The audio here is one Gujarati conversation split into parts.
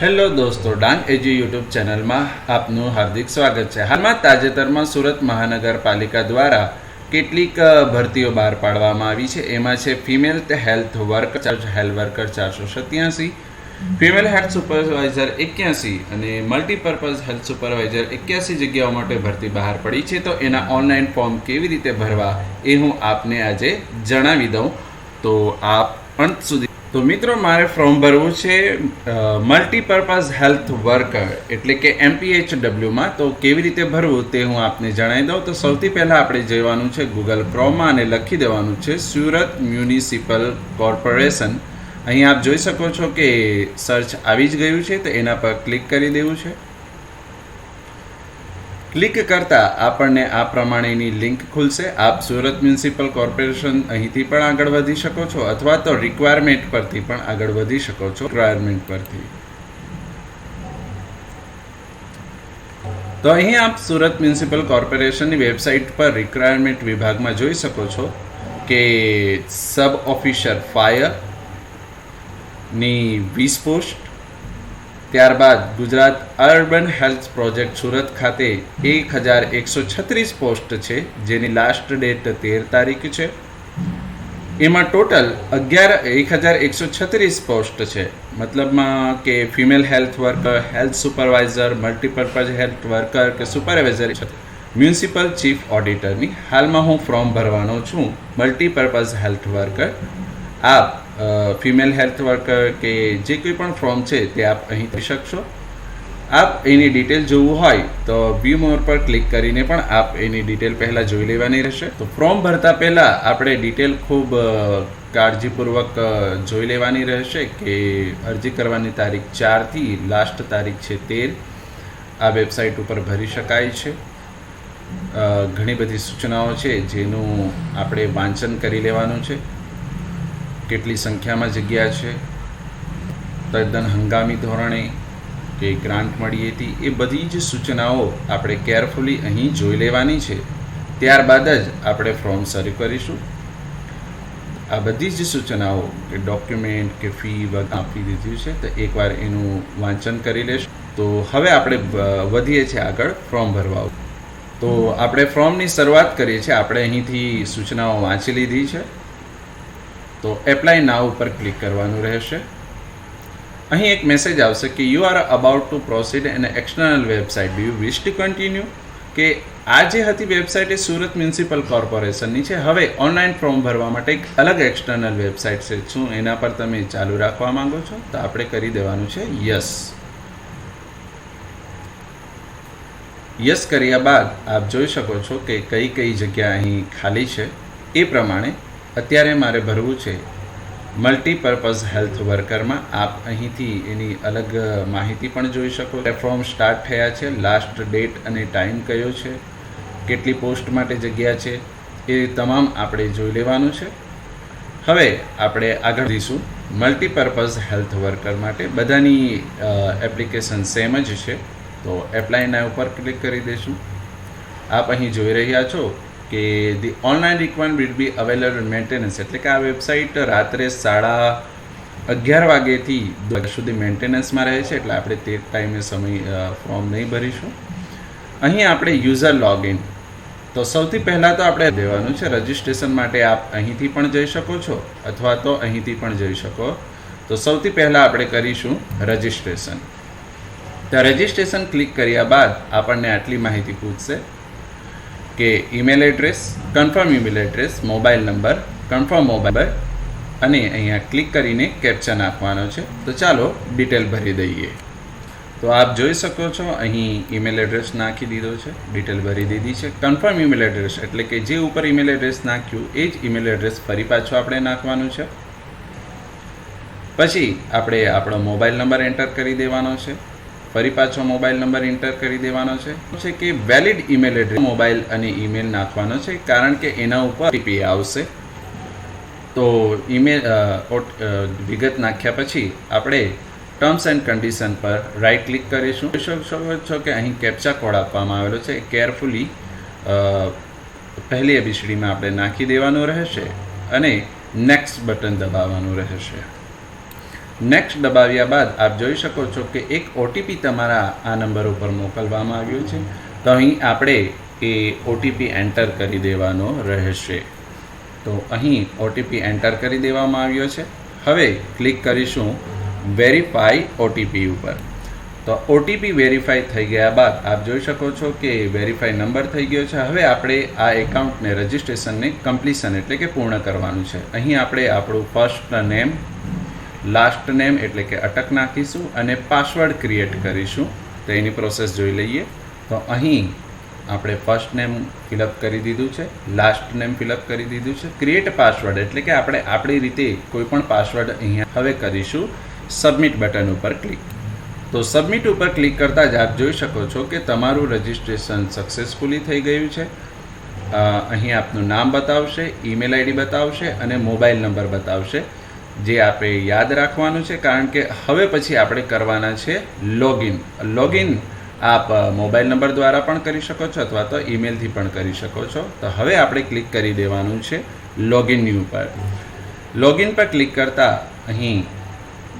હેલો દોસ્તો, ડાંગ એજી યુટ્યુબ ચેનલમાં આપનું હાર્દિક સ્વાગત છે. હાલમાં તાજેતરમાં સુરત મહાનગરપાલિકા દ્વારા કેટલીક ભરતીઓ બહાર પાડવામાં આવી છે. એમાં છે female health worker health worker ચારસો સત્યાસી, ફિમેલ હેલ્થ સુપરવાઇઝર એક્યાસી અને મલ્ટીપર્પઝ હેલ્થ સુપરવાઇઝર એક્યાસી જગ્યાઓ માટે ભરતી બહાર પડી છે. તો એના ઓનલાઈન ફોર્મ કેવી રીતે ભરવા એ હું આપને આજે જણાવી દઉં. તો આપ અંત સુધી તો મિત્રો, મારે ફોર્મ ભરવું છે મલ્ટીપર્પઝ હેલ્થ વર્કર એટલે કે એમપીએચડબલ્યુમાં તો કેવી રીતે ભરવું તે હું આપને જણાવી દઉં. તો સૌથી પહેલાં આપણે જવાનું છે ગૂગલ ક્રોમમાં અને લખી દેવાનું છે સુરત મ્યુનિસિપલ કોર્પોરેશન. અહીં આપ જોઈ શકો છો કે સર્ચ આવી જ ગયું છે, તો એના પર ક્લિક કરી દેવું છે. ક્લિક કરતા આપણને આ પ્રમાણેની લિંક ખુલશે. આપ સુરત મ્યુનિસિપલ કોર્પોરેશન અહીંથી પણ આગળ વધી શકો છો અથવા તો રિક્વાયરમેન્ટ પરથી પણ આગળ વધી શકો છો. રિક્વાયરમેન્ટ પરથી. તો અહીં આપ સુરત મ્યુનિસિપલ કોર્પોરેશનની વેબસાઇટ પર રિક્વાયરમેન્ટ વિભાગમાં જોઈ શકો છો કે સબ ઓફિસર ફાયરની વીસ પોસ્ટ ત્યારબાદ Gujarat urban health project Surat ખાતે એક હજાર એકસો છત્રીસ પોસ્ટ છે, જેની લાસ્ટ ડેટ તેર તારીખ છે. એમાં ટોટલ અગિયાર એક હજાર એકસો છત્રીસ પોસ્ટ છે. મતલબમાં કે female health worker, health supervisor, multipurpose health worker કે સુપરવાઇઝર મ્યુનિસિપલ ચીફ ઓડિટરની હાલમાં હું ફોર્મ ભરવાનો છું. Multipurpose health worker. આપ ફિમેલ હેલ્થ વર્કર કે જે કોઈ પણ ફોર્મ છે તે આપ અહીં થઈ શકશો. આપ એની ડિટેલ જોવું હોય તો વ્યૂ મોર પર ક્લિક કરીને પણ આપ એની ડિટેલ પહેલાં જોઈ લેવાની રહેશે. તો ફોર્મ ભરતા પહેલાં આપણે ડિટેલ ખૂબ કાળજીપૂર્વક જોઈ લેવાની રહેશે કે અરજી કરવાની તારીખ ચારથી લાસ્ટ તારીખ છે તેર. આ વેબસાઇટ ઉપર ભરી શકાય છે. ઘણી બધી સૂચનાઓ છે જેનું આપણે વાંચન કરી લેવાનું છે. કેટલી સંખ્યામાં જગ્યા છે? તદ્દન હંગામી ધોરણે કે ગ્રાન્ટ મળી હતી એ બધી જ સૂચનાઓ આપણે કેરફુલી અહીં જોઈ લેવાની છે. ત્યારબાદ જ આપણે ફોર્મ શરૂ કરીશું. આ બધી જ સૂચનાઓ કે ડોક્યુમેન્ટ કે ફી વગેરે આપી દીધી છે, તો એકવાર એનું વાંચન કરી લેશું. તો હવે આપણે વધીએ છીએ આગળ ફોર્મ ભરવા. તો આપણે ફોર્મની શરૂઆત કરીએ છીએ. આપણે અહીંથી સૂચનાઓ વાંચી લીધી છે. તો એપ્લાય નાવ ઉપર ક્લિક કરવાનું રહેશે. અહીં એક મેસેજ આવશે કે you are about to proceed an external website do you wish to continue કે આ જે હતી વેબસાઇટ એ સુરત મ્યુનિસિપલ કોર્પોરેશનની છે. હવે ઓનલાઈન ફોર્મ ભરવા માટે એક અલગ એક્સટર્નલ વેબસાઇટ છે. શું એના પર તમે ચાલુ રાખવા માંગો છો? તો આપણે કરી દેવાનું છે યસ યસ કર્યા બાદ આપ જોઈ શકો છો કે કઈ કઈ જગ્યા અહીં ખાલી છે. એ પ્રમાણે અત્યારે મારે ભરવું છે મલ્ટીપર્પઝ હેલ્થ વર્કરમાં આપ અહીંથી એની અલગ માહિતી પણ જોઈ શકો. પ્લેટફોર્મ સ્ટાર્ટ થયા છે. લાસ્ટ ડેટ અને ટાઈમ કયો છે? કેટલી પોસ્ટ માટે જગ્યા છે? એ તમામ આપણે જોઈ લેવાનું છે. હવે આપણે આગળ જઈશું. મલ્ટીપર્પઝ હેલ્થ વર્કર માટે બધાની એપ્લિકેશન સેમ જ છે. તો એપ્લાયના ઉપર ક્લિક કરી દઈશું. આપ અહીં જોઈ રહ્યા છો. કે the online requirement will be available maintenance એટલે કે આ વેબસાઇટ રાત્રે સાડા અગિયાર વાગ્યાથી દો વાગ્યા સુધી મેન્ટેનન્સમાં રહે છે. એટલે આપણે તે ટાઈમે સમય ફોર્મ નહીં ભરીશું. અહીં આપણે યુઝર લોગિન તો સૌથી પહેલાં તો આપણે દેવાનું છે રજિસ્ટ્રેશન માટે આપ અહીંથી પણ જઈ શકો છો, અથવા તો અહીંથી પણ જઈ શકો. તો સૌથી પહેલાં આપણે કરીશું રજિસ્ટ્રેશન તો રજિસ્ટ્રેશન ક્લિક કર્યા બાદ આપણને આટલી માહિતી પૂછશે. કે email address confirm email address mobile number confirm mobile અને અહીંયા ક્લિક કરીને કેપ્ચા નાખવાનો છે. તો ચાલો ડિટેલ ભરી દઈએ. તો આપ જોઈ શકો છો, અહીં ઈમેલ એડ્રેસ નાખી દીધો છે. ડિટેલ ભરી દીધી છે. કન્ફર્મ ઈમેલ એડ્રેસ એટલે કે જે ઉપર ઈમેલ એડ્રેસ નાખ્યું, એ જ ઈમેલ એડ્રેસ ફરી પાછું આપણે નાખવાનું છે. પછી આપણે આપણો મોબાઈલ નંબર એન્ટર કરી દેવાનો છે. ફરી પાછો મોબાઈલ નંબર એન્ટર કરી દેવાનો છે. છે કે વેલિડ ઈમેલ એડ્રેસ મોબાઈલ અને ઈમેલ નાખવાનો છે, કારણ કે એના ઉપર ઓટીપી આવશે. તો ઈમેલ વિગત નાખ્યા પછી આપણે ટર્મ્સ એન્ડ કન્ડિશન પર રાઈટ ક્લિક કરીશું. જોઈ શકો છો કે અહીં કેપ્ચા કોડ આપવામાં આવેલો છે. કેરફુલી પહેલી એબીસીડીમાં આપણે નાખી દેવાનું રહેશે અને નેક્સ્ટ બટન દબાવવાનું રહેશે. નેક્સ્ટ દબાવ્યા બાદ આપ જોઈ શકો છો કે એક ઓટીપી તમારા આ નંબર ઉપર મોકલવામાં આવ્યો છે. તો અહીં આપણે એ ઓટીપી એન્ટર કરી દેવાનો રહેશે. તો અહીં ઓટીપી એન્ટર કરી દેવામાં આવ્યો છે. હવે ક્લિક કરીશું વેરીફાઈ ઓટીપી ઉપર. તો ઓટીપી વેરીફાઈ થઈ ગયા બાદ આપ જોઈ શકો છો કે વેરીફાઈ નંબર થઈ ગયો છે. હવે આપણે આ એકાઉન્ટને રજિસ્ટ્રેશનને કમ્પ્લીશન એટલે કે પૂર્ણ કરવાનું છે. અહીં આપણે આપણું ફર્સ્ટ નેમ લાસ્ટ નેમ એટલે કે અટક નાખીશું અને પાસવર્ડ ક્રિએટ કરીશું. તો એની પ્રોસેસ જોઈ લઈએ. તો અહીં આપણે ફર્સ્ટ નેમ ફિલઅપ કરી દીધું છે. લાસ્ટ નેમ ફિલઅપ કરી દીધું છે. ક્રિએટ પાસવર્ડ એટલે કે આપણે આપણી રીતે કોઈ પણ પાસવર્ડ અહીંયા હવે કરીશું. સબમિટ બટન ઉપર ક્લિક તો સબમિટ ઉપર ક્લિક કરતાં જ આપ જોઈ શકો છો કે તમારું રજિસ્ટ્રેશન સક્સેસફુલી થઈ ગયું છે. અહીં આપનું નામ બતાવશે ઈમેલ આઈડી બતાવશે અને મોબાઈલ નંબર બતાવશે. જે આપણે યાદ રાખવાનું છે, કારણ કે હવે પછી આપણે કરવાના છે લોગિન લોગિન આપ મોબાઈલ નંબર દ્વારા પણ કરી શકો છો અથવા તો ઈમેલથી પણ કરી શકો છો. તો હવે આપણે ક્લિક કરી દેવાનું છે લોગિનની ઉપર. લોગિન પર ક્લિક કરતાં અહીં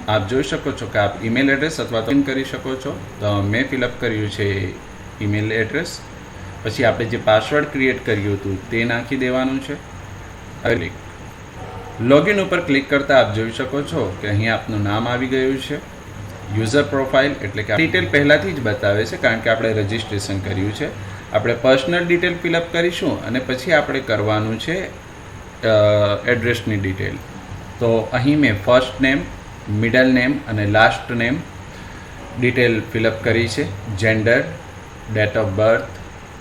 આપ જોઈ શકો છો કે આપ ઈમેલ એડ્રેસ અથવા તો કરી શકો છો. તો મેં ફિલઅપ કર્યું છે ઈમેલ એડ્રેસ પછી આપણે જે પાસવર્ડ ક્રિએટ કર્યું હતું, તે નાખી દેવાનું છે. ક્લિક લોગિન ઉપર ક્લિક કરતાં આપ જોઈ શકો છો કે અહીં આપનું નામ આવી ગયું છે. યુઝર પ્રોફાઇલ એટલે કે ડિટેલ પહેલાંથી જ બતાવે છે કારણ કે આપણે રજિસ્ટ્રેશન કર્યું છે. આપણે પર્સનલ ડિટેલ ફિલઅપ કરીશું અને પછી આપણે કરવાનું છે એડ્રેસની ડિટેલ તો અહીં મેં ફર્સ્ટ નેમ મિડલ નેમ અને last name detail fill up કરી છે. Gender date of birth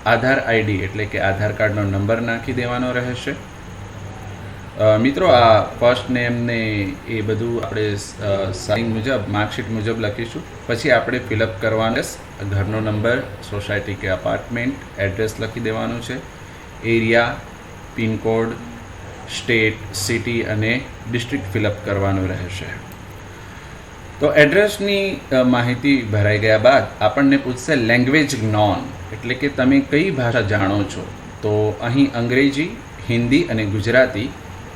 Aadhaar ID એટલે કે આધાર કાર્ડનો નંબર નાખી દેવાનો રહેશે. મિત્રો, આ ફર્સ્ટ નેમને એ બધું આપણે સાઇન મુજબ માર્કશીટ મુજબ લખીશું. પછી આપણે ફિલઅપ કરવાનું ઘરનો નંબર સોસાયટી કે અપાર્ટમેન્ટ એડ્રેસ લખી દેવાનું છે. Area pin code state city અને ડિસ્ટ્રિક્ટ ફિલઅપ કરવાનું રહેશે. તો એડ્રેસની માહિતી ભરાઈ ગયા બાદ આપણને પૂછશે લેંગ્વેજ નોન એટલે કે તમે કઈ ભાષા જાણો છો? તો અહીં અંગ્રેજી, હિન્દી અને ગુજરાતી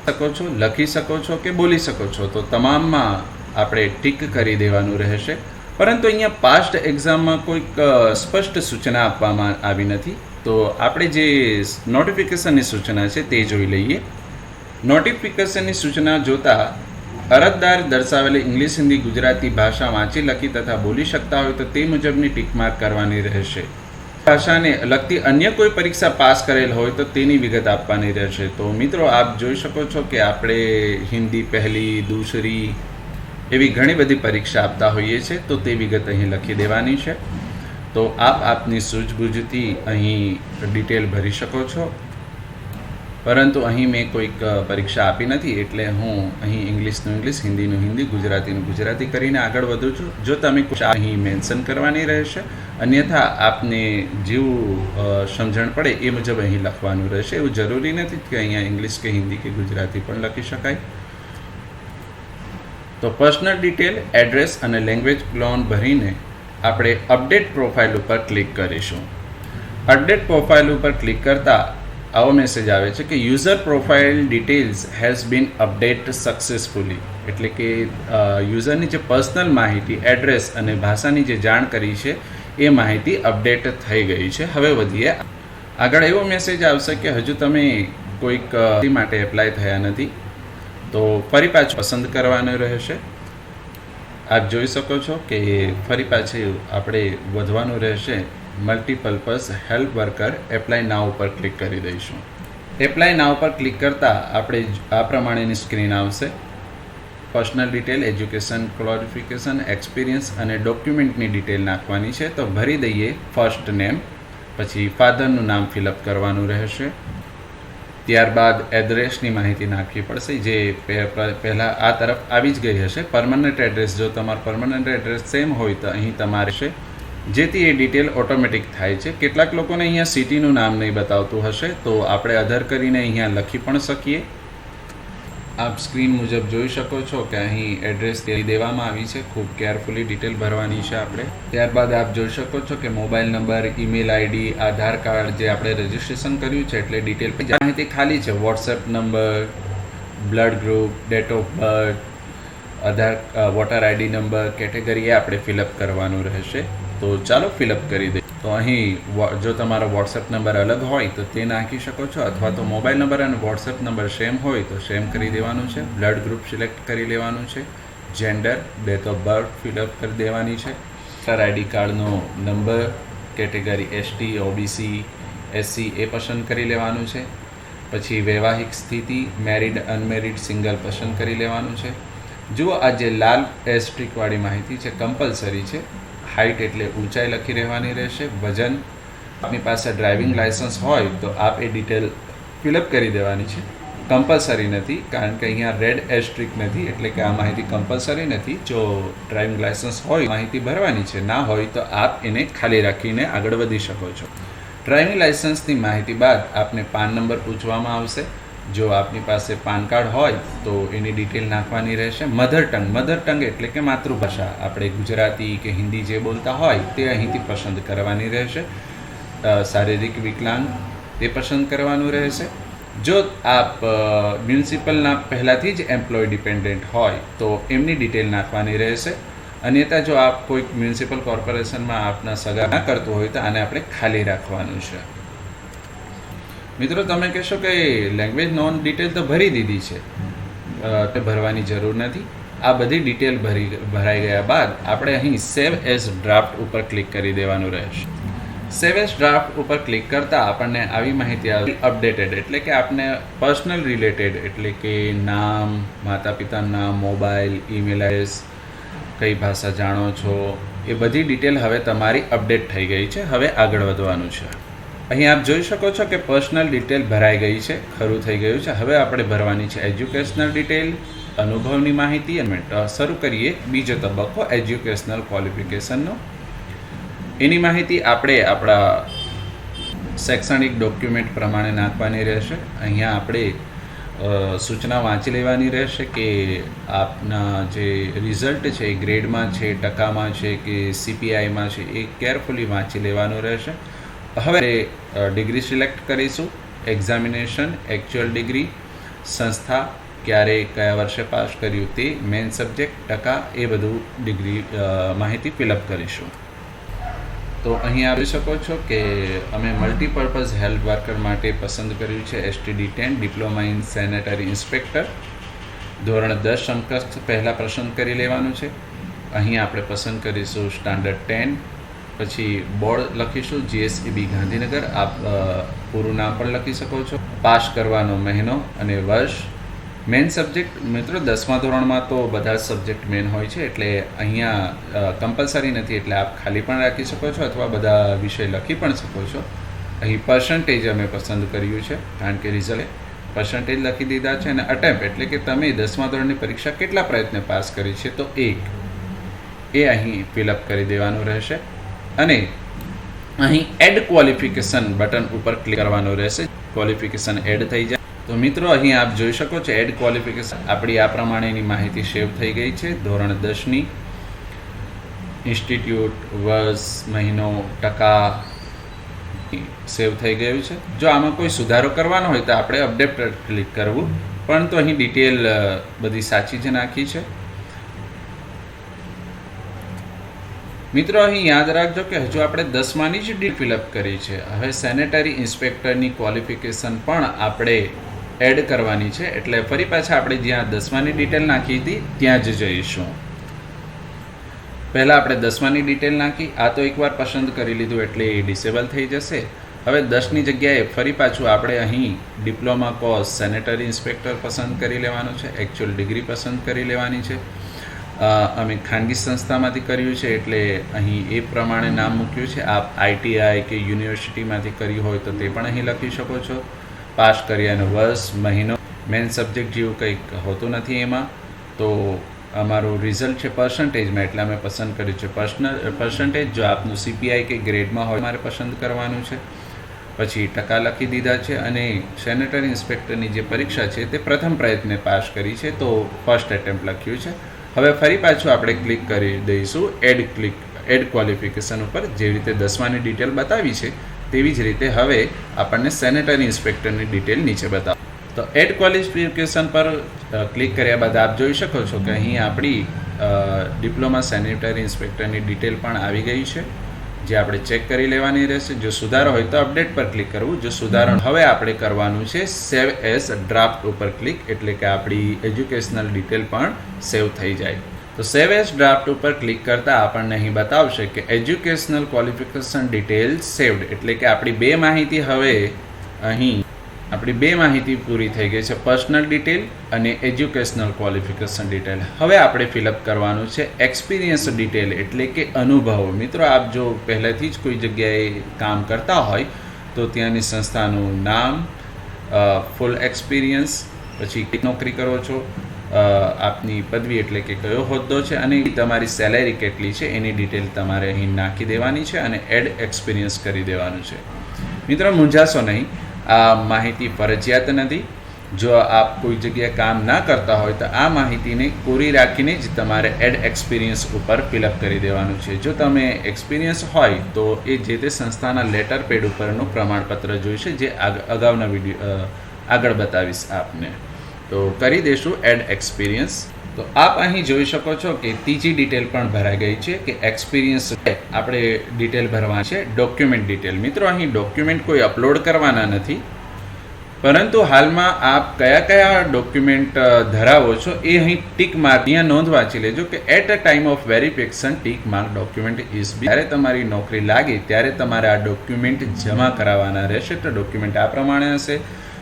શકો છો, લખી શકો છો કે બોલી શકો છો, તો તમામમાં આપણે ટીક કરી દેવાનું રહેશે. પરંતુ અહીંયા પાસ્ટ એક્ઝામમાં કોઈક સ્પષ્ટ સૂચના આપવામાં આવી નથી. તો આપણે જે નોટિફિકેશનની સૂચના છે તે જોઈ લઈએ. નોટિફિકેશનની સૂચના જોતા અરજદાર દર્શાવેલી ઇંગ્લિશ, હિન્દી, ગુજરાતી ભાષા વાંચી, લખી તથા બોલી શકતા હોય તો તે મુજબની ટીક માર્ક કરવાની રહેશે. ભાષાને લગતી અન્ય કોઈ પરીક્ષા પાસ કરેલ હોય તો તેની વિગત આપવાની રહેશે. તો મિત્રો, આપ જોઈ શકો છો કે આપણે હિન્દી પહેલી, દૂસરી એવી ઘણી બધી પરીક્ષા આપતા હોઈએ છીએ તો તે વિગત અહીં લખી દેવાની છે. તો આપ આપની સૂઝબૂઝથી અહીં ડિટેલ ભરી શકો છો. પરંતુ અહીં મેં કોઈક પરીક્ષા આપી નથી, એટલે હું અહીં ઇંગ્લિશનું ઇંગ્લિશ, હિન્દીનું હિન્દી, ગુજરાતીનું ગુજરાતી કરીને આગળ વધું છું. જો તમે અહીં મેન્શન કરવાની રહેશે અન્યથા આપને જેવું સમજણ પડે એ મુજબ અહીં લખવાનું રહેશે. એવું જરૂરી નથી કે અહીંયા ઇંગ્લિશ કે હિન્દી કે ગુજરાતી પણ લખી શકાય. તો પર્સનલ ડિટેલ એડ્રેસ અને લેંગ્વેજ લોન ભરીને આપણે અપડેટ પ્રોફાઇલ ઉપર ક્લિક કરીશું. અપડેટ પ્રોફાઇલ ઉપર ક્લિક કરતાં આવો મેસેજ આવે છે કે user profile details has been updated successfully એટલે કે યુઝરની જે પર્સનલ માહિતી એડ્રેસ અને ભાષાની જે જાણ કરી છે એ માહિતી અપડેટ થઈ ગઈ છે. હવે વધીએ. આગળ એવો મેસેજ આવશે કે હજુ તમે કોઈક માટે એપ્લાય થયા નથી. તો ફરી પાછું પસંદ કરવાનું રહેશે. આપ જોઈ શકો છો કે ફરી પાછું આપણે વધવાનું રહેશે. Multipurpose help worker apply now ઉપર ક્લિક કરી દઈશું. એપ્લાય નાવ પર ક્લિક કરતાં આપણે આ પ્રમાણેની સ્ક્રીન આવશે. Personal detail education qualification experience અને ડોક્યુમેન્ટની ડિટેલ નાખવાની છે. તો ભરી દઈએ ફર્સ્ટ નેમ પછી ફાધરનું નામ ફિલઅપ કરવાનું રહેશે. ત્યારબાદ એડ્રેસની માહિતી નાખવી પડશે. જે પહેલાં આ તરફ આવી જ ગઈ હશે. પરમનન્ટ એડ્રેસ જો તમારું પરમનન્ટ એડ્રેસ સેમ હોય તો અહીં તમારે છે. જેથી એ ડિટેલ ઓટોમેટિક થાય છે. કેટલાક લોકોને અહીંયા સિટીનું નામ નહીં બતાવતું હશે. તો આપણે અધર કરીને અહીંયા લખી પણ શકીએ. આપ સ્ક્રીન મુજબ જોઈ શકો છો કે અહીં એડ્રેસ દે દેવામાં આવી છે. ખૂબ કેરફુલી ડિટેલ ભરવાની છે આપણે. ત્યારબાદ આપ જોઈ શકો છો કે mobile number email ID Aadhaar card જે આપણે રજિસ્ટ્રેશન કર્યું છે એટલે ડિટેલ માહિતી ખાલી છે. WhatsApp number blood group date of birth Aadhaar voter ID number category આપણે ફિલઅપ કરવાનું રહેશે. તો ચાલો ફિલઅપ કરી દઈએ. તો અહીં જો તમારો વોટ્સએપ નંબર અલગ હોય તો તે નાખી શકો છો અથવા તો મોબાઈલ નંબર અને વોટ્સએપ નંબર સેમ હોય તો સેમ કરી દેવાનું છે. બ્લડ ગ્રુપ સિલેક્ટ કરી લેવાનું છે. Gender, date of birth fill up કરી દેવાની છે. સર, આઈડી કાર્ડનો number, category ST OBC SC એ પસંદ કરી લેવાનું છે. પછી વૈવાહિક સ્થિતિ, મેરિડ, અનમેરિડ, સિંગલ પસંદ કરી લેવાનું છે. જુઓ, આ જે લાલ એસ્ટ્રિકવાળી માહિતી છે કમ્પલસરી છે. હાઇટ એટલે ઊંચાઈ લખી રહેવાની રહેશે, વજન, આપની પાસે ડ્રાઇવિંગ લાયસન્સ હોય તો આપ એ ડિટેલ ફિલઅપ કરી દેવાની છે. કમ્પલસરી નથી, કારણ કે અહીંયા રેડ એસ્ટ્રિક નથી, એટલે કે આ માહિતી કમ્પલસરી નથી. જો ડ્રાઇવિંગ લાયસન્સ હોય, માહિતી ભરવાની છે, ના હોય તો આપ એને ખાલી રાખીને આગળ વધી શકો છો. ડ્રાઇવિંગ લાયસન્સની માહિતી બાદ આપને પાન નંબર પૂછવામાં આવશે. જો આપની પાસે પાન કાર્ડ હોય તો એની ડિટેલ નાખવાની રહેશે. Mother tongue. મધર ટંગ એટલે કે માતૃભાષા. આપણે ગુજરાતી કે હિન્દી જે બોલતા હોય તે અહીંથી પસંદ કરવાની રહેશે. શારીરિક વિકલાંગ તે પસંદ કરવાનું રહેશે. જો આપ મ્યુનિસિપલના પહેલાંથી જ એમ્પ્લોય ડિપેન્ડન્ટ હોય તો એમની ડિટેલ નાખવાની રહેશે. અન્યથા જો આપ કોઈક મ્યુનિસિપલ કોર્પોરેશનમાં આપના સગા ના કરતો હોય તો આને આપણે ખાલી રાખવાનું છે. મિત્રો, તમે કહેશો કે લેંગ્વેજ નોન ડિટેલ તો ભરી દીધી છે. તે ભરવાની જરૂર નથી. આ બધી ડિટેલ ભરી, ભરાઈ ગયા બાદ આપણે અહીં સેવ એઝ ડ્રાફ્ટ ઉપર ક્લિક કરી દેવાનું રહેશે. સેવ એઝ ડ્રાફ્ટ ઉપર ક્લિક કરતાં આપણને આવી માહિતી આવી અપડેટેડ એટલે કે આપને પર્સનલ રિલેટેડ એટલે કે નામ માતા પિતાનું નામ મોબાઈલ ઈમેલ એડ્રેસ કઈ ભાષા જાણો છો, એ બધી ડિટેલ હવે તમારી અપડેટ થઈ ગઈ છે. હવે આગળ વધવાનું છે. અહીં આપ જોઈ શકો છો કે પર્સનલ ડિટેલ ભરાઈ ગઈ છે, ખરું થઈ ગયું છે. હવે આપણે ભરવાની છે એજ્યુકેશનલ ડિટેલ અનુભવની માહિતી અને શરૂ કરીએ બીજો તબક્કો એજ્યુકેશનલ ક્વોલિફિકેશનનો એની માહિતી આપણે આપણા શૈક્ષણિક ડોક્યુમેન્ટ પ્રમાણે નાખવાની રહેશે. અહીંયા આપણે સૂચના વાંચી લેવાની રહેશે કે આપના જે રિઝલ્ટ છે એ ગ્રેડમાં છે, ટકામાં છે કે સીપીઆઈમાં છે એ કેરફુલી વાંચી લેવાનું રહેશે. હવે ડિગ્રી સિલેક્ટ કરીશું. એક્ઝામિનેશન એકચ્યુઅલ ડિગ્રી સંસ્થા, ક્યારે, કયા વર્ષે પાસ કર્યું તે મેઇન સબ્જેક્ટ ટકા, એ બધું ડિગ્રી માહિતી ફિલઅપ કરીશું. તો અહીં આવી શકો છો કે અમે મલ્ટીપર્પઝ હેલ્થ વર્કર માટે પસંદ કર્યું છે STD ten diploma in sanitary inspector ધોરણ દસ સંકસ્થ પહેલાં પસંદ કરી લેવાનું છે. અહીં આપણે પસંદ કરીશું સ્ટાન્ડર્ડ ટેન પછી બોર્ડ લખીશું જીએસઈબી ગાંધીનગર. આપ પૂરું નામ પણ લખી શકો છો. પાસ કરવાનો મહિનો અને વર્ષ. મેઇન સબ્જેક્ટ મિત્રો, દસમા ધોરણમાં તો બધા જ સબ્જેક્ટ મેન હોય છે, એટલે અહીંયા કમ્પલસરી નથી, એટલે આપ ખાલી પણ રાખી શકો છો અથવા બધા વિષય લખી પણ શકો છો. અહીં પર્સન્ટેજ અમે પસંદ કર્યું છે, કારણ કે રિઝલ્ટ પર્સન્ટેજ લખી દીધા છે અને અટેમ્પ એટલે કે તમે દસમા ધોરણની પરીક્ષા કેટલા પ્રયત્ને પાસ કરી છે, તો એક. એ અહીં ફિલઅપ કરી દેવાનું રહેશે. અને અહીં એડ ક્વોલિફિકેશન બટન ઉપર ક્લિક કરવાનું રહેશે. ક્વોલિફિકેશન એડ થઈ જાય. તો મિત્રો, અહીં આપ જોઈ શકો છો એડ ક્વોલિફિકેશન આપણી આ પ્રમાણેની માહિતી સેવ થઈ ગઈ છે. ધોરણ દસની. ઇન્સ્ટિટ્યૂટ વર્ષ, મહિનો, ટકા સેવ થઈ ગયું છે. જો આમાં કોઈ સુધારો કરવાનો હોય તો આપણે અપડેટ ક્લિક કરવું. પરંતુ અહીં ડિટેલ બધી સાચી જ નાખી છે. મિત્રો, અહીં યાદ રાખજો કે હજુ આપણે દસમાની જ ડી ફિલઅપ કરી છે. હવે સેનેટરી ઇન્સ્પેક્ટરની ક્વોલિફિકેશન પણ આપણે એડ કરવાની છે. એટલે ફરી પાછા આપણે જ્યાં દસમાની ડિટેલ નાખી હતી, ત્યાં જ જઈશું. પહેલાં આપણે દસમાની ડિટેલ નાખી. આ તો એકવાર પસંદ કરી લીધું એટલે એ ડિસેબલ થઈ જશે. હવે દસની જગ્યાએ ફરી પાછું આપણે અહીં ડિપ્લોમા કોર્સ સેનેટરી ઇન્સ્પેક્ટર પસંદ કરી લેવાનું છે. એકચ્યુઅલ ડિગ્રી પસંદ કરી લેવાની છે. અમે ખાનગી સંસ્થામાંથી કર્યું છે એટલે અહીં એ પ્રમાણે નામ મૂક્યું છે. આપ આઈટીઆઈ કે યુનિવર્સિટીમાંથી કર્યું હોય તો તે પણ અહીં લખી શકો છો. પાસ કર્યાનો વર્ષ, મહિનો મેન સબ્જેક્ટ જેવું કંઈક હોતું નથી એમાં. તો અમારું રિઝલ્ટ છે પર્સન્ટેજમાં એટલે અમે પસંદ કર્યું છે પર્સનલ પર્સન્ટેજ જો આપનું સીપીઆઈ કે ગ્રેડમાં હોય મારે પસંદ કરવાનું છે. પછી ટકા લખી દીધા છે અને સેનેટરી ઇન્સ્પેક્ટરની જે પરીક્ષા છે તે પ્રથમ પ્રયત્ને પાસ કરી છે. તો ફર્સ્ટ એટેમ્પ લખ્યું છે. હવે ફરી પાછું આપણે ક્લિક કરી દઈશું એડ ક્લિક એડ ક્વોલિફિકેશન ઉપર. જે રીતે દસમાની ડિટેલ બતાવી છે, તેવી જ રીતે હવે આપણને સેનેટરી ઇન્સ્પેક્ટરની ડિટેલ નીચે બતાવો. તો એડ ક્વોલિફિકેશન પર ક્લિક કર્યા બાદ આપ જોઈ શકો છો કે અહીં આપણી ડિપ્લોમા સેનેટરી ઇન્સ્પેક્ટરની ડિટેલ પણ આવી ગઈ છે. જે આપણે ચેક કરી લેવાની રહેશે. જો સુધારો હોય તો અપડેટ પર ક્લિક કરવું. જો સુધારો હવે આપણે કરવાનું છે સેવ એસ ડ્રાફ્ટ ઉપર ક્લિક એટલે કે આપણી એજ્યુકેશનલ ડિટેલ પણ સેવ થઈ જાય. તો સેવ એસ ડ્રાફ્ટ ઉપર ક્લિક કરતાં આપણને અહીં બતાવશે કે એજ્યુકેશનલ ક્વોલિફિકેશન ડિટેલ સેવડ એટલે કે આપણી બે માહિતી હવે અહીં આપણી બે માહિતી પૂરી થઈ ગઈ છે. પર્સનલ ડિટેલ અને એજ્યુકેશનલ ક્વોલિફિકેશન ડિટેલ હવે આપણે ફિલઅપ કરવાનું છે એક્સપિરિયન્સ ડિટેલ એટલે કે અનુભવો. મિત્રો, આપ જો પહેલેથી જ કોઈ જગ્યાએ કામ કરતા હોય, તો ત્યાંની સંસ્થાનું નામ ફૂલ એક્સપિરિયન્સ પછી નોકરી કરો છો આપની પદવી એટલે કે કયો હોદ્દો છે, અને તમારી સેલેરી કેટલી છે, એની ડિટેલ તમારે અહીં નાખી દેવાની છે અને એડ એક્સપિરિયન્સ કરી દેવાનું છે. મિત્રો, મૂંઝાશો નહીં. આ માહિતી ફરજિયાત નથી. જો આપ કોઈ જગ્યાએ કામ ના કરતા હોય તો આ માહિતીને કોરી રાખીને જ તમારે એડ એક્સપિરિયન્સ ઉપર ફિલઅપ કરી દેવાનું છે. જો તમે એક્સપિરિયન્સ હોય તો એ જે તે સંસ્થાના લેટર પેડ ઉપરનું પ્રમાણપત્ર જોઈશે જે અગાઉના વીડિયો આગળ બતાવીશ આપને. તો કરી દેશું એડ એક્સપિરિયન્સ. તો આપ અહીં જોઈ શકો છો કે ત્રીજી ડિટેલ પણ ભરાઈ ગઈ છે કે એક્સપિરિયન્સ આપણે ડિટેલ ભરવા છે ડોક્યુમેન્ટ ડિટેલ મિત્રો, અહીં ડોક્યુમેન્ટ કોઈ અપલોડ કરવાના નથી. પરંતુ હાલમાં આપ કયા કયા ડોક્યુમેન્ટ ધરાવો છો, એ અહીં ટીક માર્ક અહીંયા નોંધ વાંચી લેજો કે at a time of verification tick mark document is જ્યારે તમારી નોકરી લાગે, ત્યારે તમારે આ ડોક્યુમેન્ટ જમા કરાવવાના રહેશે. તો ડોક્યુમેન્ટ આ પ્રમાણે હશે.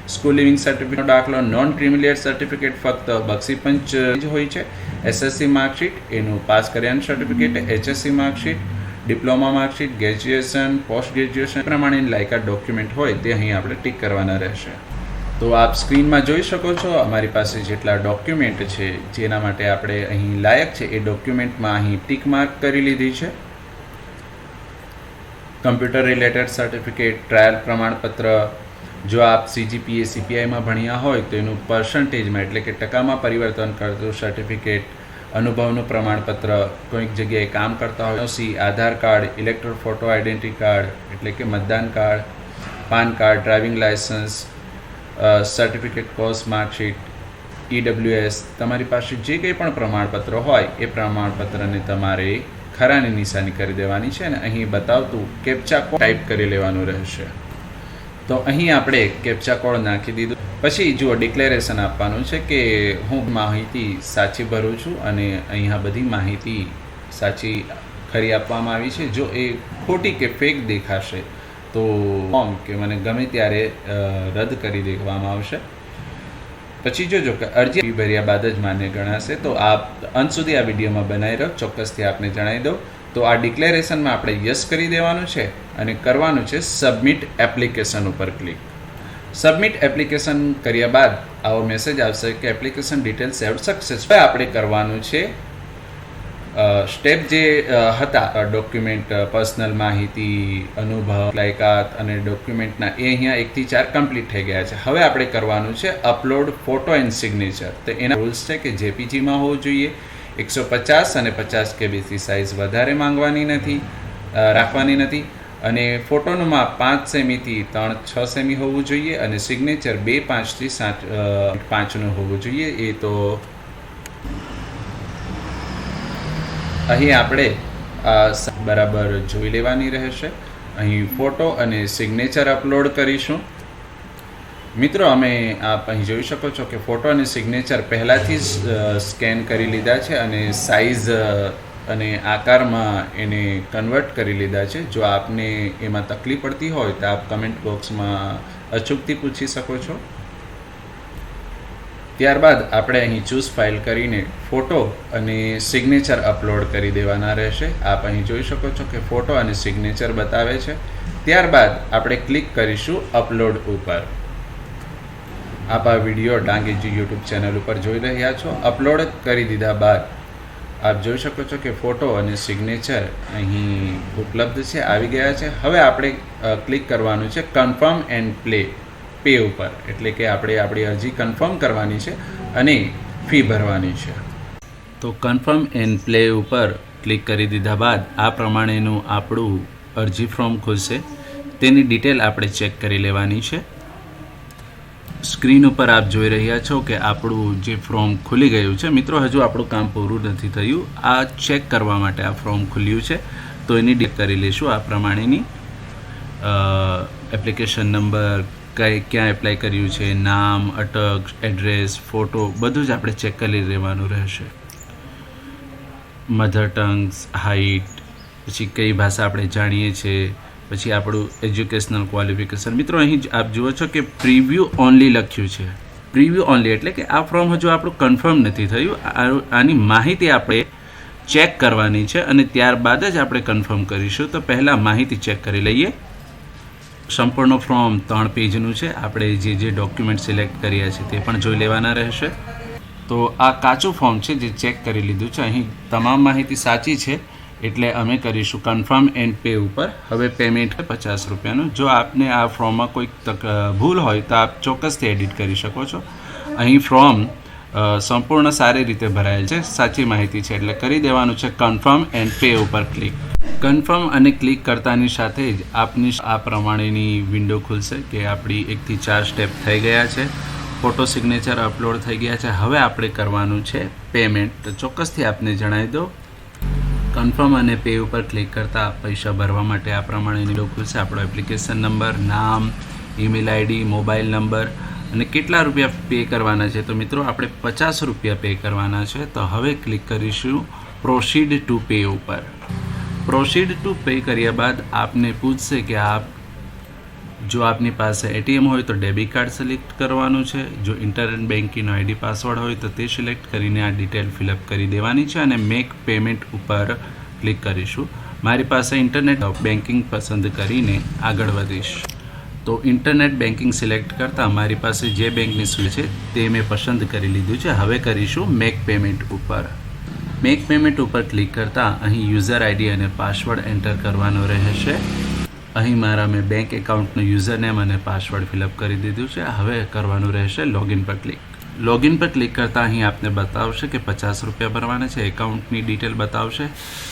સ્કૂલ લિવિંગ સર્ટિફિકેટનો દાખલો નોન ક્રિમિલિયર સર્ટિફિકેટ ફક્ત બક્ષીપંચ જ હોય છે. એસએસસી માર્કશીટ એનું pass કર્યાનું certificate HSC marksheet diploma marksheet graduation post graduation પ્રમાણેની લાયકાત ડોક્યુમેન્ટ હોય તે અહીં આપણે ટીક કરવાના રહેશે. તો આપ સ્ક્રીનમાં જોઈ શકો છો, અમારી પાસે જેટલા ડોક્યુમેન્ટ છે, જેના માટે આપણે અહીં લાયક છે, એ ડોક્યુમેન્ટમાં અહીં ટીક માર્ક કરી લીધી છે. કમ્પ્યુટર રિલેટેડ સર્ટિફિકેટ ટ્રાયલ પ્રમાણપત્ર જો આપ સીજીપીએ સીપીઆઈમાં ભણ્યા હોય તો એનું પર્સન્ટેજમાં એટલે કે ટકામાં પરિવર્તન કરતું સર્ટિફિકેટ અનુભવનું પ્રમાણપત્ર, કોઈક જગ્યાએ કામ કરતા હોય C Aadhaar card electoral photo identity card એટલે કે મતદાન card, PAN card driving licence certificate course marksheet EWS તમારી પાસે જે કંઈ પણ પ્રમાણપત્ર હોય, એ પ્રમાણપત્રને તમારે ખરાની નિશાની કરી દેવાની છે અને અહીં બતાવતું કેપ્ચા ટાઈપ કરી લેવાનું રહેશે. તો અહીં આપણે કેપ્ચા કોડ નાખી દીધું. પછી જુઓ ડિક્લેરેશન આપવાનું છે કે હું માહિતી સાચી ભરું છું અને અહીંયા બધી માહિતી સાચી, ખરી આપવામાં આવી છે. જો એ ખોટી કે ફેક દેખાશે, તો ફોર્મ કે મને ગમે ત્યારે રદ કરી દેવામાં આવશે. પછી જોજો કે અરજી ભર્યા બાદ જ માન્ય ગણાશે. તો આપ અંત સુધી આ વિડીયોમાં બનાવી રહો. ચોક્કસથી આપને જણાવી દઉં. તો આ ડિક્લેરેશનમાં આપણે યસ કરી દેવાનું છે અને કરવાનું છે સબમિટ એપ્લિકેશન ઉપર ક્લિક સબમિટ એપ્લિકેશન કર્યા બાદ આવો મેસેજ આવશે કે એપ્લિકેશન ડિટેલ સેવ સક્સેસ હવે આપણે કરવાનું છે. સ્ટેપ જે હતા ડોક્યુમેન્ટ પર્સનલ માહિતી, અનુભવ, લાયકાત અને ડોક્યુમેન્ટના એ અહીંયા એકથી ચાર કમ્પ્લીટ થઈ ગયા છે. હવે આપણે કરવાનું છે અપલોડ ફોટો એન્ડ સિગ્નેચર તો એના રૂલ્સ છે કે જેપીજીમાં હોવું જોઈએ એકસો પચાસ અને પચાસ કેબીથી સાઇઝ વધારે માંગવાની નથી રાખવાની નથી. અને ફોટોનું માપ પાંચ સેમીથી ત્રણ છ સેમી હોવું જોઈએ અને સિગ્નેચર બે પાંચથી સાત પાંચનું હોવું જોઈએ. એ તો અહીં આપણે બરાબર જોઈ લેવાની રહેશે. અહીં ફોટો અને સિગ્નેચર અપલોડ કરીશું. મિત્રો, અમે આપ અહીં જોઈ શકો છો કે ફોટો અને સિગ્નેચર પહેલાંથી જ સ્કેન કરી લીધા છે અને સાઇઝ અને આકારમાં એને કન્વર્ટ કરી લીધા છે. જો આપને એમાં તકલીફ પડતી હોય તો આપ કમેન્ટ બોક્સમાં અચૂકથી પૂછી શકો છો. ત્યારબાદ આપણે અહીં ચૂઝ ફાઇલ કરીને ફોટો અને સિગ્નેચર અપલોડ કરી દેવાના રહેશે. આપ અહીં જોઈ શકો છો કે ફોટો અને સિગ્નેચર બતાવે છે. ત્યારબાદ આપણે ક્લિક કરીશું અપલોડ ઉપર. આપ આ વીડિયો ડાંગીજી યુટ્યુબ ચેનલ ઉપર જોઈ રહ્યા છો, અપલોડ કરી દીધા બાદ. આપ જોઈ શકો છો કે ફોટો અને સિગ્નેચર અહીં ઉપલબ્ધ છે, આવી ગયા છે. હવે આપણે ક્લિક કરવાનું છે કન્ફર્મ એન્ડ પ્લે પે ઉપર. એટલે કે આપણે આપણી અરજી કન્ફર્મ કરવાની છે અને ફી ભરવાની છે. તો કન્ફર્મ એન્ડ પ્લે ઉપર ક્લિક કરી દીધા બાદ આ પ્રમાણેનું આપણું અરજી ફોર્મ ખુલશે. તેની ડિટેલ આપણે ચેક કરી લેવાની છે. સ્ક્રીન ઉપર આપ જોઈ રહ્યા છો કે આપણું જે ફોર્મ ખુલી ગયું છે, મિત્રો, હજુ આપણું કામ પૂરું નથી થયું. આ ચેક કરવા માટે આ ફોર્મ ખુલ્યું છે. તો એની ડીપ કરી લઈશું આ પ્રમાણેની. એપ્લિકેશન નંબર કઈ, ક્યાં એપ્લાય કર્યું છે, નામ, અટક એડ્રેસ ફોટો બધું જ આપણે ચેક કરી લેવાનું રહેશે. મધર ટંગ્સ હાઈટ પછી કઈ ભાષા આપણે જાણીએ છીએ પછી આપણું એજ્યુકેશનલ ક્વોલિફિકેશન મિત્રો, અહીં આપ જુઓ છો કે પ્રિવ્યૂ ઓનલી લખ્યું છે. પ્રિવ્યૂ ઓનલી એટલે કે આ ફોર્મ હજુ આપણું કન્ફર્મ નથી થયું. આની માહિતી આપણે ચેક કરવાની છે અને ત્યારબાદ જ આપણે કન્ફર્મ કરીશું. તો પહેલાં માહિતી ચેક કરી લઈએ. સંપૂર્ણ ફોર્મ ત્રણ પેજનું છે. આપણે જે જે ડોક્યુમેન્ટ સિલેક્ટ કર્યા છે તે પણ જોઈ લેવાના રહેશે. તો આ કાચું ફોર્મ છે જે ચેક કરી લીધું છે. અહીં તમામ માહિતી સાચી છે. એટલે અમે કરીશું કન્ફર્મ એન્ડ પે ઉપર. હવે પેમેન્ટ પચાસ રૂપિયાનું. જો આપને આ ફોર્મમાં કોઈક તક ભૂલ હોય તો આપ ચોક્કસથી એડિટ કરી શકો છો. અહીં ફોર્મ સંપૂર્ણ સારી રીતે ભરાયેલ છે. સાચી માહિતી છે. એટલે કરી દેવાનું છે કન્ફર્મ એન્ડ પે ઉપર ક્લિક કન્ફર્મ અને ક્લિક કરતાની સાથે જ આપની આ પ્રમાણેની વિન્ડો ખુલશે કે આપણી એકથી ચાર સ્ટેપ થઈ ગયા છે. ફોટો સિગ્નેચર અપલોડ થઈ ગયા છે. હવે આપણે કરવાનું છે પેમેન્ટ તો ચોક્કસથી આપને જણાવી દો કન્ફર્મ અને પે ઉપર ક્લિક કરતાં પૈસા ભરવા માટે આ પ્રમાણેની વિન્ડો ખુલશે આપણો એપ્લિકેશન નંબર નામ ઈમેલ આઈડી મોબાઈલ નંબર અને કેટલા રૂપિયા પે કરવાના છે. તો મિત્રો, આપણે પચાસ રૂપિયા પે કરવાના છે. તો હવે ક્લિક કરીશું પ્રોસીડ ટુ પે ઉપર. પ્રોસીડ ટુ પે કર્યા બાદ આપને પૂછશે કે આપ જો આપની પાસે એટીએમ હોય તો ડેબિટ કાર્ડ સિલેક્ટ કરવાનું છે. જો ઇન્ટરનેટ બેન્કિંગનો આઈડી પાસવર્ડ હોય તો તે સિલેક્ટ કરીને આ ડિટેલ ફિલઅપ કરી દેવાની છે અને મેક પેમેન્ટ ઉપર ક્લિક કરીશું. મારી પાસે ઇન્ટરનેટ બેન્કિંગ પસંદ કરીને આગળ વધીશ. તો ઇન્ટરનેટ બેન્કિંગ સિલેક્ટ કરતાં મારી પાસે જે બેંકની સુવિધા છે તે મેં પસંદ કરી લીધું છે. હવે કરીશું મેક પેમેન્ટ ઉપર. મેક પેમેન્ટ ઉપર ક્લિક કરતાં અહીં યુઝર આઈડી અને પાસવર્ડ એન્ટર કરવાનો રહેશે. અહીં મારા મેં બેંક એકાઉન્ટનું યુઝર નેમ અને પાસવર્ડ ફિલઅપ કરી દીધું છે. હવે કરવાનું રહેશે લોગિન પર ક્લિક લોગિન પર ક્લિક કરતાં અહીં આપને બતાવશે કે પચાસ રૂપિયા ભરવાના છે. એકાઉન્ટની ડિટેલ બતાવશે.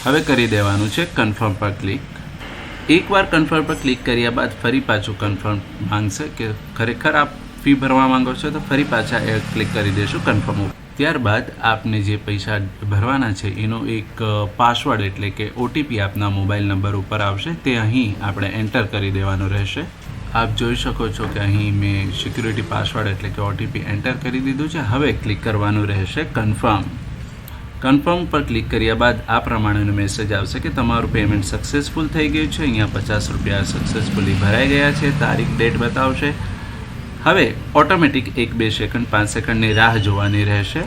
હવે કરી દેવાનું છે કન્ફર્મ પર ક્લિક એકવાર કન્ફર્મ પર ક્લિક કર્યા બાદ ફરી પાછું કન્ફર્મ માંગશે કે ખરેખર આપ ફી ભરવા માંગો છો તો ફરી પાછા એ ક્લિક કરી દેશું કન્ફર્મ ઉપર. ત્યારબાદ આપને જે પૈસા ભરવાના છે, એનો એક પાસવર્ડ એટલે કે ઓટીપી આપના મોબાઈલ નંબર ઉપર આવશે. તે અહીં આપણે એન્ટર કરી દેવાનું રહેશે. આપ જોઈ શકો છો કે અહીં મેં સિક્યુરિટી પાસવર્ડ એટલે કે ઓટીપી એન્ટર કરી દીધું છે. હવે ક્લિક કરવાનું રહેશે કન્ફર્મ કન્ફર્મ પર ક્લિક કર્યા બાદ આ પ્રમાણેનો મેસેજ આવશે કે તમારું પેમેન્ટ સક્સેસફુલ થઈ ગયું છે. અહીંયા પચાસ રૂપિયા સક્સેસફુલી ભરાઈ ગયા છે. તારીખ ડેટ બતાવશે. હવે ઓટોમેટિક એક બે સેકન્ડ પાંચ સેકન્ડની રાહ જોવાની રહેશે.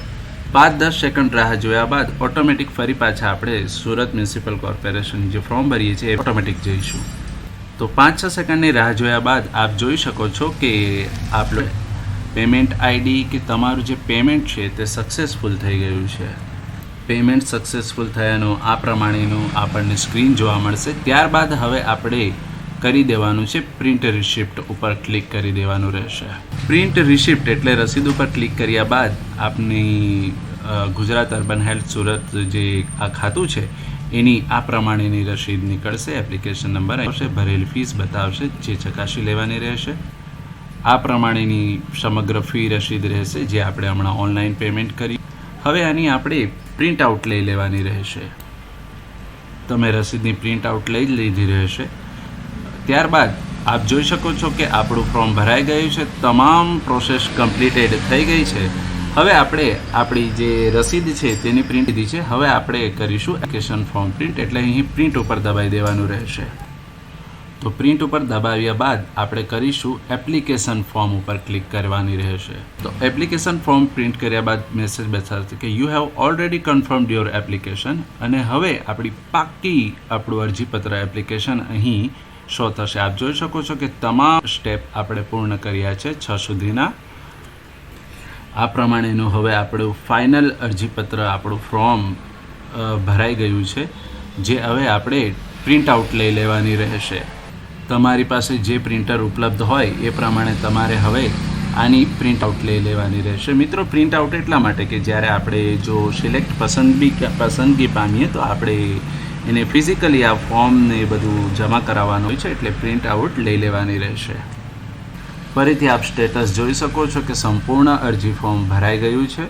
પાંચ દસ સેકન્ડ રાહ જોયા બાદ ઓટોમેટિક ફરી પાછા આપણે સુરત મ્યુનિસિપલ કોર્પોરેશન જે ફોર્મ ભરીએ છીએ, એ ઓટોમેટિક જઈશું. તો પાંચ છ સેકન્ડની રાહ જોયા બાદ આપ જોઈ શકો છો કે આપણે પેમેન્ટ આઈડી કે તમારું જે પેમેન્ટ છે તે સક્સેસફુલ થઈ ગયું છે. પેમેન્ટ સક્સેસફુલ થયાનું આ પ્રમાણેનું આપણને સ્ક્રીન જોવા મળશે. ત્યારબાદ હવે આપણે કરી દેવાનું છે. પ્રિન્ટ રિસિપ્ટ ઉપર ક્લિક કરી દેવાનું રહેશે. પ્રિન્ટ રિસિપ્ટ એટલે રસીદ ઉપર ક્લિક કર્યા બાદ આપની ગુજરાત અર્બન હેલ્થ સુરત જે આ ખાતું છે, એની આ પ્રમાણેની રસીદ નીકળશે. એપ્લિકેશન નંબર આવશે, ભરેલી ફીસ બતાવશે, જે ચકાસી લેવાની રહેશે. આ પ્રમાણેની સમગ્ર ફી રસીદ રહેશે, જે આપણે હમણાં ઓનલાઈન પેમેન્ટ કરી. હવે આની આપણે પ્રિન્ટ આઉટ લઈ લેવાની રહેશે. તમે રસીદની પ્રિન્ટ આઉટ લઈ જ લીધી રહેશે. ત્યારબાદ આપ જોઈ શકો છો કે આપણું ફોર્મ ભરાઈ ગયું છે. તમામ પ્રોસેસ કમ્પ્લીટેડ થઈ ગઈ છે. હવે આપણે આપણી જે રસીદ છે તેની પ્રિન્ટ લીધી છે. હવે આપણે કરીશું એપ્લિકેશન ફોર્મ પ્રિન્ટ એટલે અહીં પ્રિન્ટ ઉપર દબાઈ દેવાનું રહેશે. તો પ્રિન્ટ ઉપર દબાવ્યા બાદ આપણે કરીશું એપ્લિકેશન ફોર્મ ઉપર ક્લિક કરવાની રહેશે. તો એપ્લિકેશન ફોર્મ પ્રિન્ટ કર્યા બાદ મેસેજ બતાવશે કે you have already confirmed your application અને હવે આપણી પાકી આપણું અરજીપત્ર એપ્લિકેશન અહીં શો થશે આપ જોઈ શકો છો કે તમામ સ્ટેપ આપણે પૂર્ણ કર્યા છે છ સુધીના. આ પ્રમાણેનું હવે આપણું ફાઇનલ અરજીપત્ર, આપણું ફોર્મ ભરાઈ ગયું છે, જે હવે આપણે પ્રિન્ટ આઉટ લઈ લેવાની રહેશે. તમારી પાસે જે પ્રિન્ટર ઉપલબ્ધ હોય એ પ્રમાણે તમારે હવે આની પ્રિન્ટ આઉટ લઈ લેવાની રહેશે. મિત્રો પ્રિન્ટ આઉટ એટલા માટે કે જ્યારે આપણે જો સિલેક્ટ પસંદગી પસંદગી પામીએ તો આપણે એને ફિઝિકલી આ ફોર્મ ને એ બધું જમા કરાવવાનું હોય છે એટલે પ્રિન્ટ આઉટ લઈ લેવાની રહેશે. ફરીથી આપ સ્ટેટસ જોઈ શકો છો કે સંપૂર્ણ અરજી ફોર્મ ભરાઈ ગયું છે.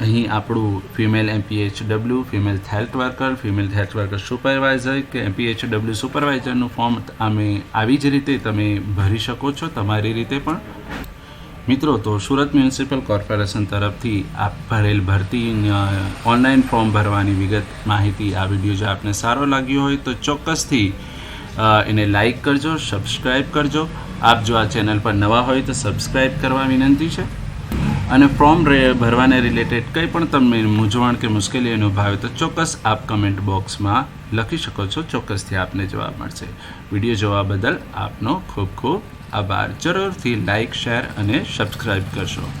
અહીં આપણું female MPH W female health worker female health worker supervisor કે એમપીએચ ડબલ્યુ સુપરવાઇઝરનું ફોર્મ અમે આવી જ રીતે તમે ભરી શકો છો તમારી રીતે પણ. મિત્રો, તો સુરત મ્યુનિસિપલ કોર્પોરેશન તરફથી આપ ભરેલ ભરતી ઓનલાઈન ફોર્મ ભરવાની વિગત માહિતી, આ વીડિયો જો આપને સારો લાગ્યો હોય તો ચોક્કસથી એને લાઈક કરજો સબસ્ક્રાઈબ કરજો. આપ જો આ ચેનલ પર નવા હોય તો સબસ્ક્રાઈબ કરવા વિનંતી છે. અને ફોર્મ ભરવાને રિલેટેડ કંઈ પણ તમને મૂંઝવણ કે મુશ્કેલી અનુભવે તો ચોક્કસ આપ કમેન્ટ બોક્સમાં લખી શકો છો. ચોક્કસથી આપને જવાબ મળશે. વીડિયો જોવા બદલ આપનો ખૂબ ખૂબ આભાર. જરૂરથી લાઈક શેર અને સબસ્ક્રાઈબ કરશો.